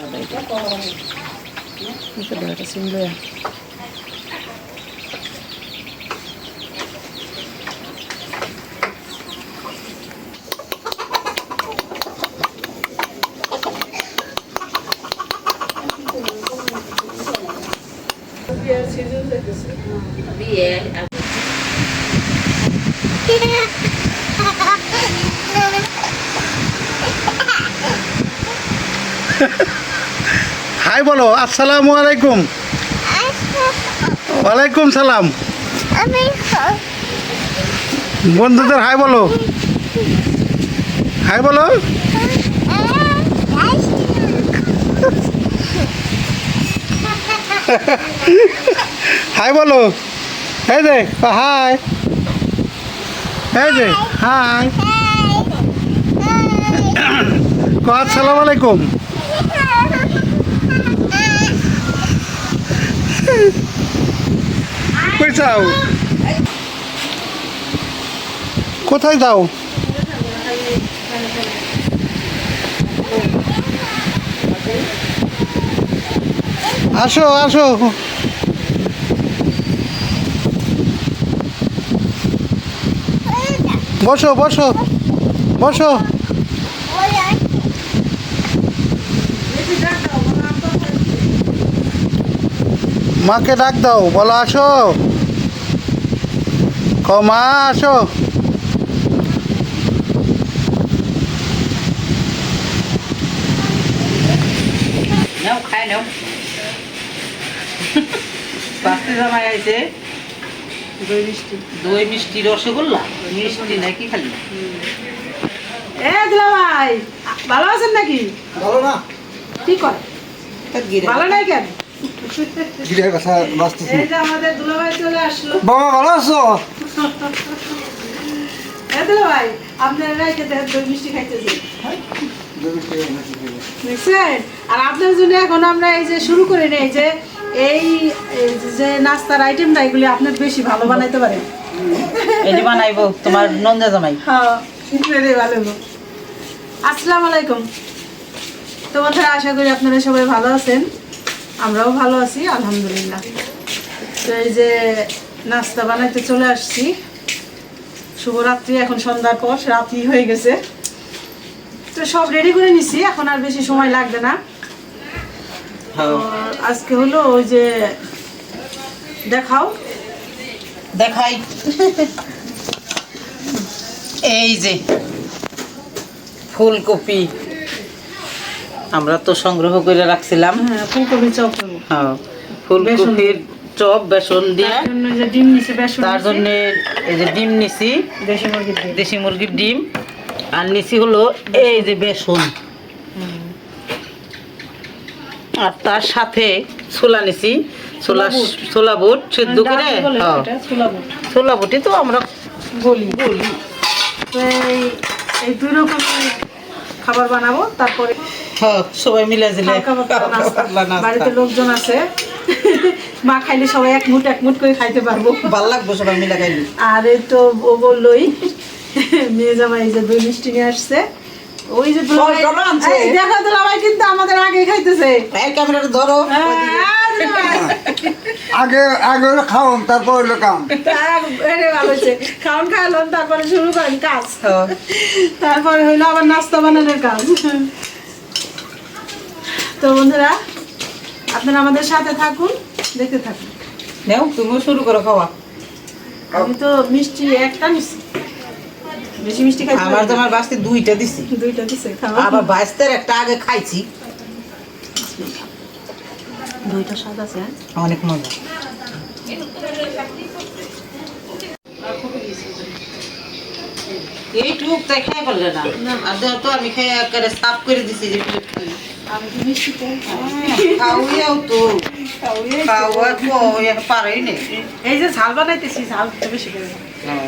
Itu. Ini sudah ke sini dulu ya. বলো আসসালামু আলাইকুম। ওয়ালাইকুম সালাম। বন্ধুদের হাই বলো। হাই বলো। হাই বলো। এই যে হাই। এই যে হাই। আসসালামু আলাইকুম। কই কোথায় যাও? আসো আসো। বসো বসো বসো। মাকে ডাক দাও বলো আসো। ক মা আসো। নাও খাই নাও। পাঁচটি জামাই আইছে। দই মিষ্টি। দই মিষ্টি রসগোল্লা? মিষ্টি নাকি খালি? এ দিলা ভাই ভালো আছেন নাকি? ভালো না। কি করে ভালো নাই কেন? গিরের কথা বাঁচতেছি এই যে আমাদের দুলাভাই চলে আসলো। বাবা ভালো আছো? ভাই আপনার রাইতে দেন দই মিষ্টি খাইতেছে আর আপনার জন্য এখন আমরা এই যে শুরু করে নেই যে এই যে নাস্তার আইটেমটা এগুলি আপনার বেশি ভালো বানাইতে পারেন এটি বানাইবো তোমার নন্দা জামাই। হ্যাঁ ভালো হলো। আসসালামু আলাইকুম। তো বন্ধুরা আশা করি আপনারা সবাই ভালো আছেন। আমরাও ভালো আছি আলহামদুলিল্লাহ। তো এই যে নাস্তা বানাইতে চলে আসছি। শুভরাত্রি এখন সন্ধ্যার পর রাত্রি হয়ে গেছে। তো সব রেডি করে নিছি এখন আর বেশি সময় লাগবে না। আজকে হলো ওই যে দেখাও। দেখাই। এই যে ফুলকপি। আমরা তো সংগ্রহ করে রাখছিলাম। হ্যাঁ ফুলকপি চপ হ্যাঁ ফুলকপির চপ বেসন দিয়ে তার জন্য ডিম নিছে বেসন তার নিছি, এই যে ডিম নিছি দেশি মুরগির ডিম। আর নিচি হলো এই যে বেসন। আর তার সাথে ছোলা নিছি। ছোলা ছোলা বুট। সিদ্ধ করে ডাল বলে হ্যাঁ, ছোলা বুটি। তো আমরা বলি বলি এই- দুই রকমের খাবার বানাবো তারপরে সবাই মিলে দিলে। বাড়িতে লোকজন আছে। মা খাইলে সবাই এক মুঠ এক মুঠ করে খাইতে পারব। ভালো লাগবো সবাই মিলে খাইলি। আর এই তো ও বললোই মেয়ে জামাই যে দই মিষ্টি নিয়ে আসছে। ওই যে দেখো দুলাভাই কিন্তু আমাদের আগে খাইতেছে। এই ক্যামেরাটা ধরো। আগে আগে হলো খাওন তারপর হলো কাম। তার এরে ভালো খাওন খাওয়ালাম তারপরে শুরু করেন কাজ। হ্যাঁ। তারপরে হইল আবার নাস্তা বানানোর কাজ। তো বন্ধুরা আপনারা আমাদের সাথে থাকুন দেখতে থাকুন। নেও তুমিও শুরু করো খাওয়া। আমি তো মিষ্টি একটা নিচ্ছি বেশি মিষ্টি খাই আমার তোমার বাসতে দুইটা দিছি। দুইটা দিছে খাওয়া। আবার বাইশটার একটা আগে খাইছি। দুইটা স্বাদ আছে হ্যাঁ? অনেক মজা। এইটুক তাই খাই পারলে না। আর তো আমি খাই একেবারে সাফ করে দিছি যে এই যে ঝাল বানাইতেছি ঝাল বেশি করে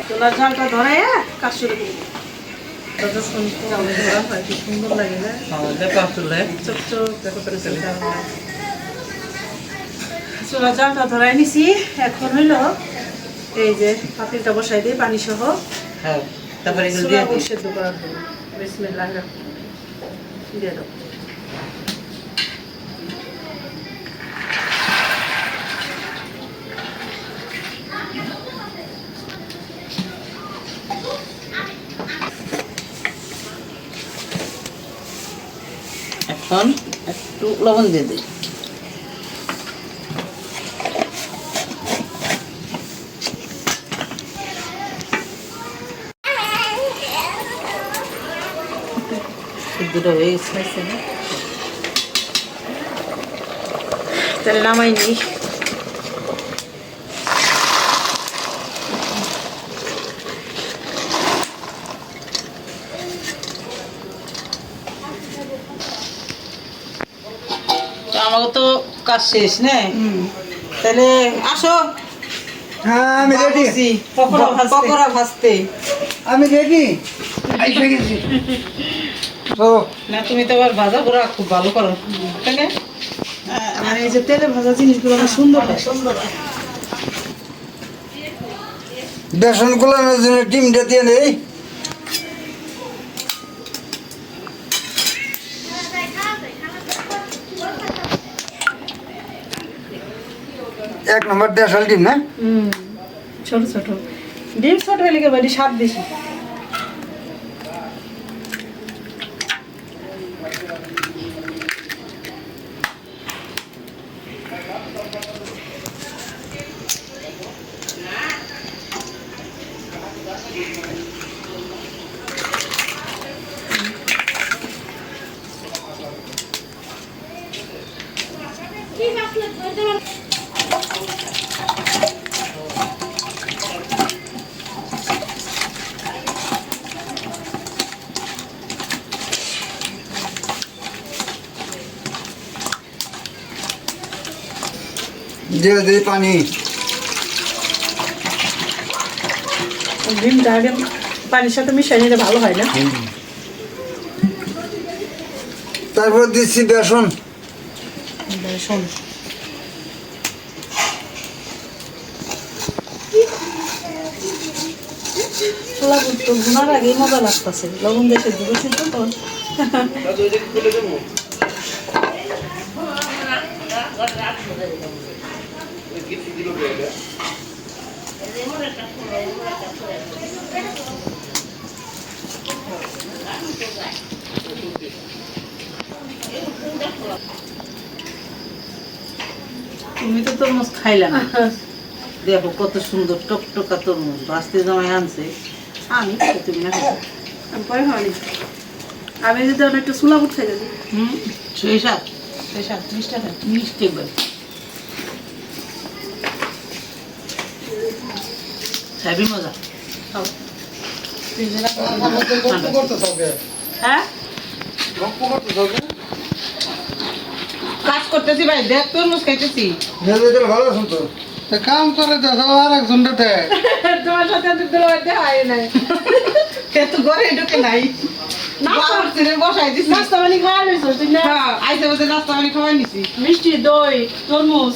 তোলার ঝালটা ধরাই কাজ শুরু করি সুন্দর ধরা সুন্দর লাগে না চোখ চোখ। চুলা জালটা ধরাই নিছি এখন হইল এই যে পাতিলটা বসাই দিই পানি সহ হ্যাঁ তারপরে দিয়ে দিয়ে দাও। এখন একটু লবণ দিয়ে দিই। সিদ্ধটা হয়ে তাহলে নামাই নিই তো আমাকে তো কাজ শেষ না। তাহলে আসো। হ্যাঁ আমি রেডি পকোড়া ভাজতে। আমি রেডি এসে গেছি। ও। না তুমি তো আবার ভাজা পুরা খুব ভালো করো। তাই না? আর এই যে তেলে ভাজা জিনিসগুলো অনেক সুন্দর সুন্দর বেসন জন্য ডিমটা দিয়ে নেই। এক নম্বর দেশাল ডিম না? ছোট ছোট। ডিম ছোট হলে কি বাড়ি স্বাদ বেশি? দিয়ে দিই পানি। ডিমটা আগে পানির সাথে মিশিয়ে নিলে ভালো হয় না? তারপর দিচ্ছি বেসন। বেসন। বুট ভুনার আগেই মজা লাগতেছে। লবণ দেশে দিয়েছি তো তুমি তো তরমুজ খাইলা না। দেখো কত সুন্দর টকটকা তরমুজ বাঁচতে জামাই আনছে। আমি তুমি না আমি পরে খাওয়ানি। আমি যদি একটু বুট খাই যদি হুম সেই সাত আটত্রিশ টাকা মিষ্টি একবার। খাবি মজা। হ্যাঁ? কাজ করতেছি ভাই দেখ তরমুজ খাইতেছি। ভালো আছেন তো? কাম করে দেখো আর একজন তোমার সাথে তো হয় নাই। এত ঘরে ঢুকে নাই। বাবার ছেলে বসাই দিছি নাস্তা পানি খাওয়া হয়েছে তুই না হ্যাঁ আইসে বসে নাস্তা পানি খাওয়াই নিছি মিষ্টি দই তরমুজ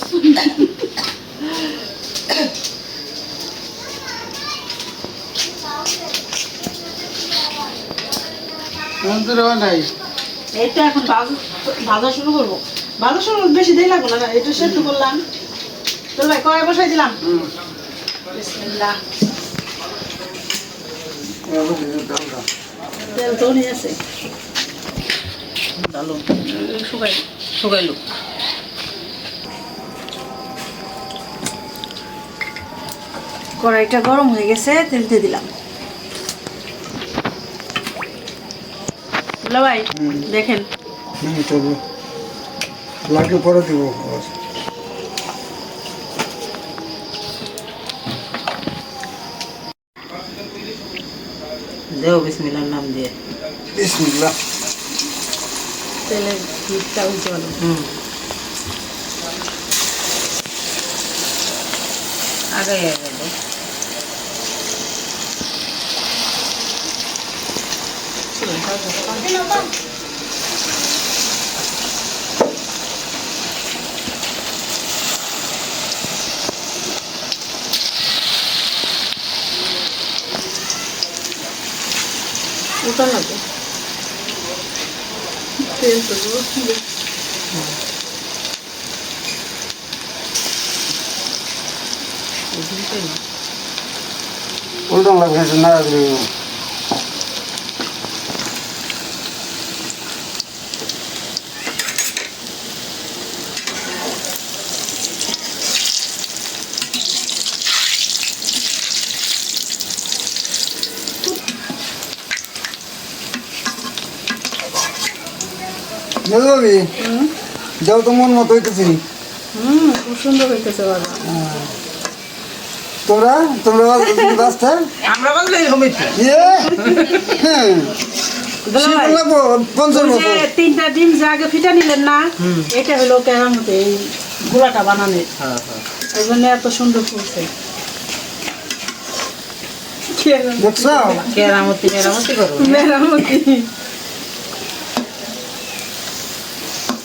মন্দির নাই। এইটা এখন ভাজা শুরু করব। ভাজা শুরু বেশি দেরি লাগবে না এটা সেদ্ধ করলাম। তোর ভাই কড়াই বসাই দিলাম। বিসমিল্লাহ। তেল তো নিয়ে আছে। ভালো শুকাই শুকাইলো। কড়াইটা গরম হয়ে গেছে তেল দিয়ে দিলাম। দুলা ভাই দেখেন। হুম পরে দিব। দেও বিসমিল্লার নাম দিয়ে। বিসমিল্লাহ। হিটটা হয়েছে ভালো। হুম। আগে 我转了过，这样子我都听。我弄了，可是那个。বুঝলি যাও তো মন মতো হইতেছি। হুম খুব সুন্দর হইতেছে বাবা। তোমরা? আমরা হমিতে ইয়ে? হ্যাঁ। তিনটা ডিম যে আগে ফিটা নিলেন না এটা হলো কেরামতে এই গোলাটা বানানোর। হ্যাঁ হ্যাঁ। এই জন্য এত সুন্দর ফুলছে দেখছ? কেরামতি মেরামতি করো। মেরামতি।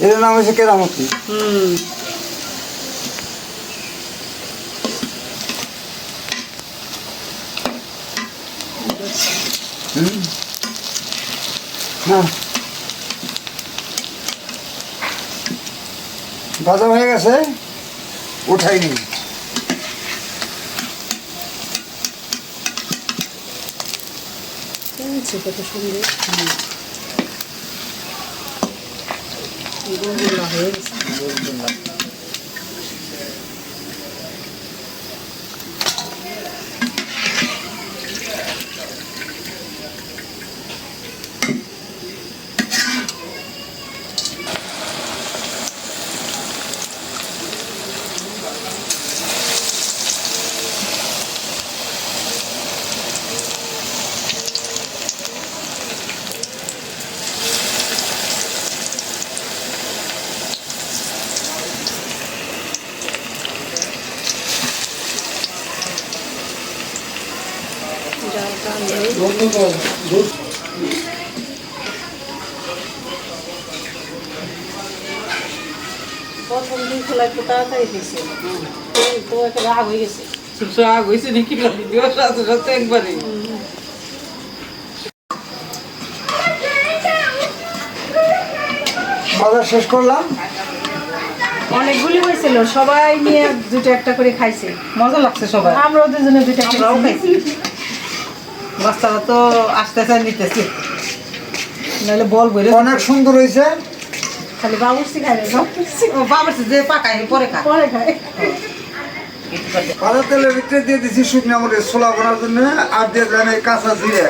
এর নাম হচ্ছে কেরামতি। হুম। হ্যাঁ। বাজা হয়ে গেছে উঠাইনি। কত সুন্দর? গোলগোলা হয়ে গেছে প্রথম দিন খোলা একটু তাড়াতাড়ি হয়েছে। তো একটা রাগ হয়ে গেছে। সুসা হইছে নাকি? সাথে সাথে একবারই বাজার শেষ করলাম? অনেকগুলি হয়েছিল সবাই নিয়ে দুটো একটা করে খাইছে। মজা লাগছে সবাই। আমরাও দুজনে দুটো আমরাও খাইছি খাইছি। বাচ্চারা তো আসতেছে নিতেছে। নাহলে বল বইরে অনেক সুন্দর হয়েছে। খালি বাবুর্চি খাই বাবুর্চি যে পাকায় পরে খা পরে খায়। পাতা তেলের ভিতরে দিয়ে দিচ্ছি শুকনো মরিচ ছোলা বানার জন্য আর দিয়ে দিলাম এই কাঁচা জিরে।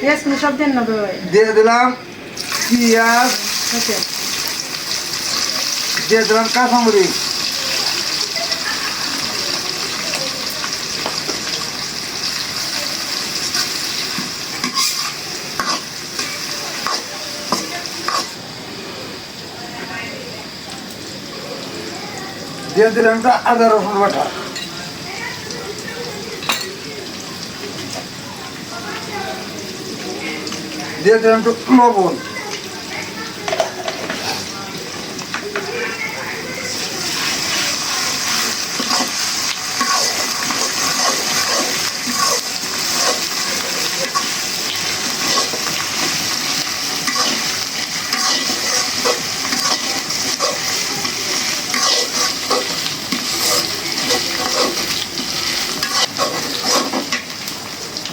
পেঁয়াজ সব দেন না ভাই? দিয়ে দিলাম পেঁয়াজ দিয়ে দিলাম কাঁচামরিচ দিয়ে দিলাম তো আদা রসুন বাটা দিয়ে দিলাম তো লবণ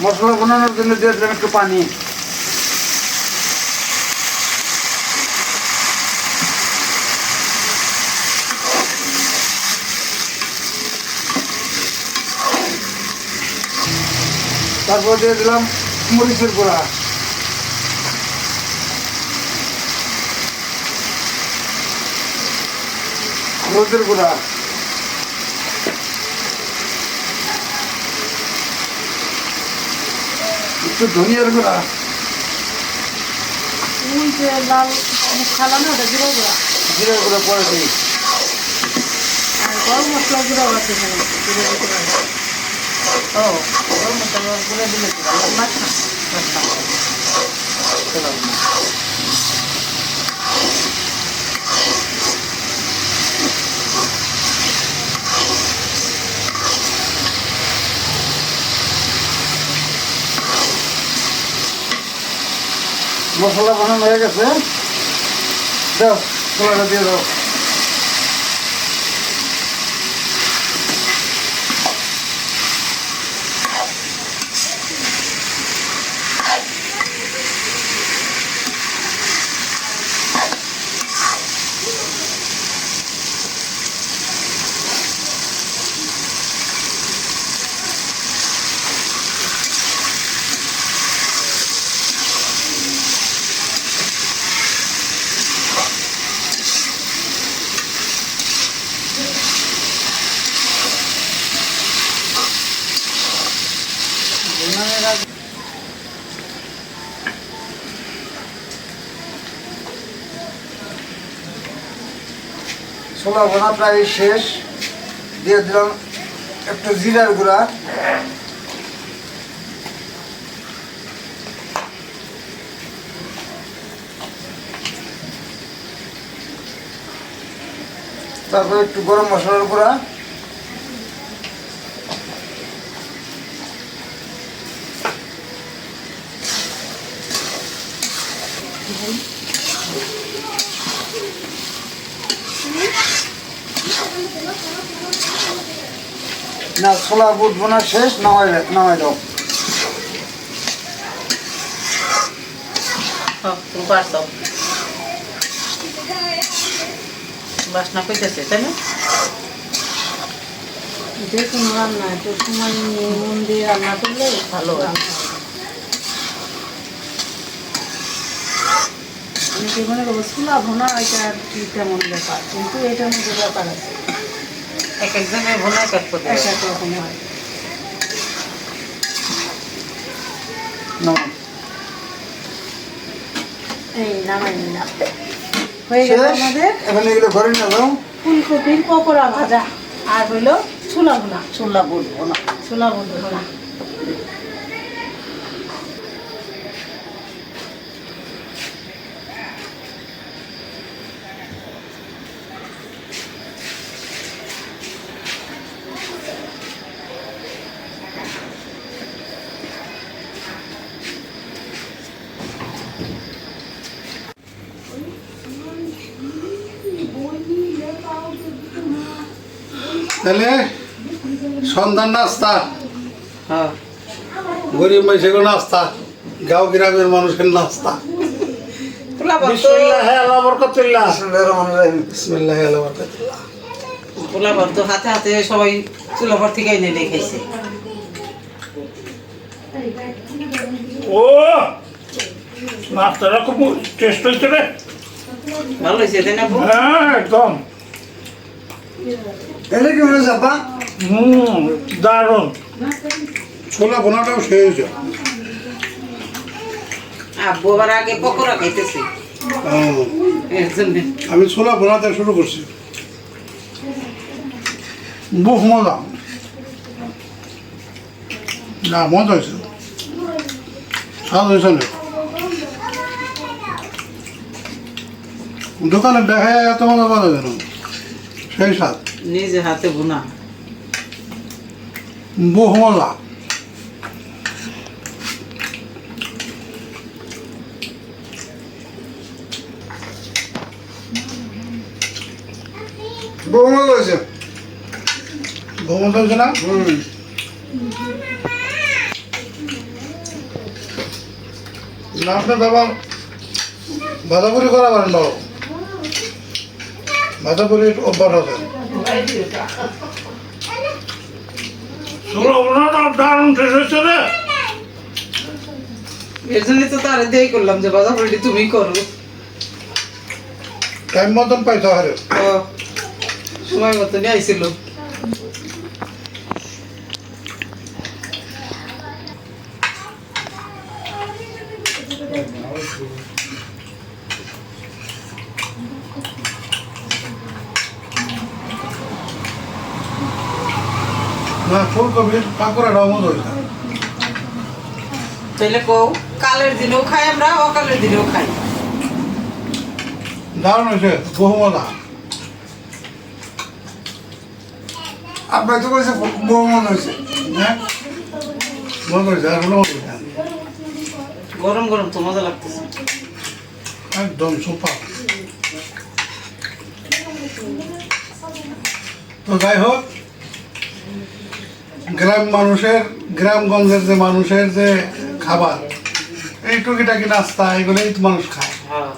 মশলা বানানোর জন্য দিয়ে দিলাম একটু পানি। তারপর দিয়ে দিলাম মরিচের গুঁড়া। হলুদের গুঁড়া। একটু ধনিয়ার গুঁড়া। জিরা গুঁড়া। পরে দিই। গরম মশলা গুঁড়াও আছে ও গরম মশলা গুঁড়া দিলে মশলা বানানো হয়ে গেছে। দাও তোমার দিয়ে দাও। ছোলা ভোনা প্রায় শেষ। দিয়ে দিলাম একটু জিরার গুঁড়া। তারপর একটু গরম মশলার গুঁড়া। না ছোলা বুট বোনা শেষ নামাই নামাই দাও। হ্যাঁ, বাসনা পেতেছে তাই না? যে কোনো রান্না একটু সময় নিয়ে মন দিয়ে রান্না করলে ভালো অনেকে মনে করব ছোলা ভোনা এটা আর কি তেমন ব্যাপার? কিন্তু এটার মধ্যে ব্যাপার আছে। এক একজনের ভোনা এক এক রকম হয়। এই নামাই নিলাম। হয়ে গেল শেষ? আমাদের এখন এগুলো ঘরে নিয়ে যাও ফুলকপির পকোড়া ভাজা। আর হইল ছোলা ভোনা। ছোলা বলব না। ছোলা ভোনা তাহলে সন্ধ্যার নাস্তা। হ্যাঁ গরিব মানুষের নাস্তা গাঁও গ্রামের মানুষের নাস্তা। ভাত হাতে হাতে সবাই চুলা ভর থেকে এনে রেখেছে ও মাছটা খুব টেস্ট হয়েছে রে। ভালো হয়েছে তাই না হ্যাঁ একদম। এলে কি হচ্ছে আব্বা হুম দারুণ। ছোলা বোনাটাও শেষ আব্বু আবার আগে পকোড়া খাইতেছে। হ্যাঁ, এর জন্য। আমি ছোলা বোনাতে শুরু করছি। বহু মজা। না মজা হয়েছে। স্বাদ হয়েছে না দোকানে দেখা এত মজা পাওয়া যেন সেই স্বাদ নিজে হাতে বোনা বহু মজা বহু মজা হয়েছে। বহু মজা হয়েছে না? হুম। না আপনি বাবা বাঁধাপুরি করা পারেন বাবু। দারুণ টেস্ট হয়েছে এর জন্য তো তারে করলাম যে বাজার করে তুমি করো। টাইম মতন পাইতে সময় মতো নিয়ে আইছিল। না পাকোড়াটাও মজা হয়েছে তাইলে কও কালের দিনেও খাই আমরা অকালের দিনেও খাই। দারুণ হয়েছে বহু মজা। আব্বা তো বলেছে বহু মজা হয়েছে? হ্যাঁ? মজা হয়েছে আর কোনো মজা গরম গরম তো মজা লাগতেছে। একদম সুপার তো যাই হোক গ্রাম মানুষের গ্রামগঞ্জের যে মানুষের যে খাবার এই টুকিটাকি নাস্তা এগুলোই তো মানুষ খায়। হ্যাঁ।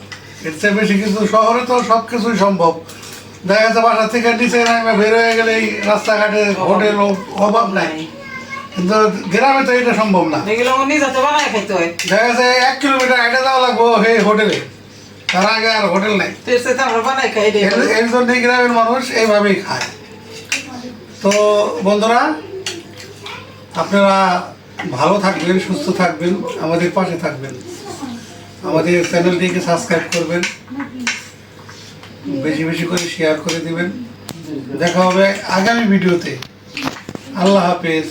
এর চেয়ে বেশি কিছু শহরে তো সব কিছুই সম্ভব। দেখা যাচ্ছে বাসা থেকে নিচে নামে বের হয়ে গেলে এই রাস্তাঘাটে হোটেল অভাব নাই। কিন্তু গ্রামে তো এটা সম্ভব না। দেখা যাচ্ছে এক কিলোমিটার হেঁটে যাওয়া লাগবো হে হোটেলে। তার আগে আর হোটেল নাই। এর জন্য গ্রামের মানুষ এইভাবেই খায়। তো বন্ধুরা আপনারা ভালো থাকবেন, সুস্থ থাকবেন, আমাদের পাশে থাকবেন। আমাদের চ্যানেলটিকে সাবস্ক্রাইব করবেন। বেশি বেশি করে শেয়ার করে দেবেন। দেখা হবে আগামী ভিডিওতে। আল্লাহ হাফেজ।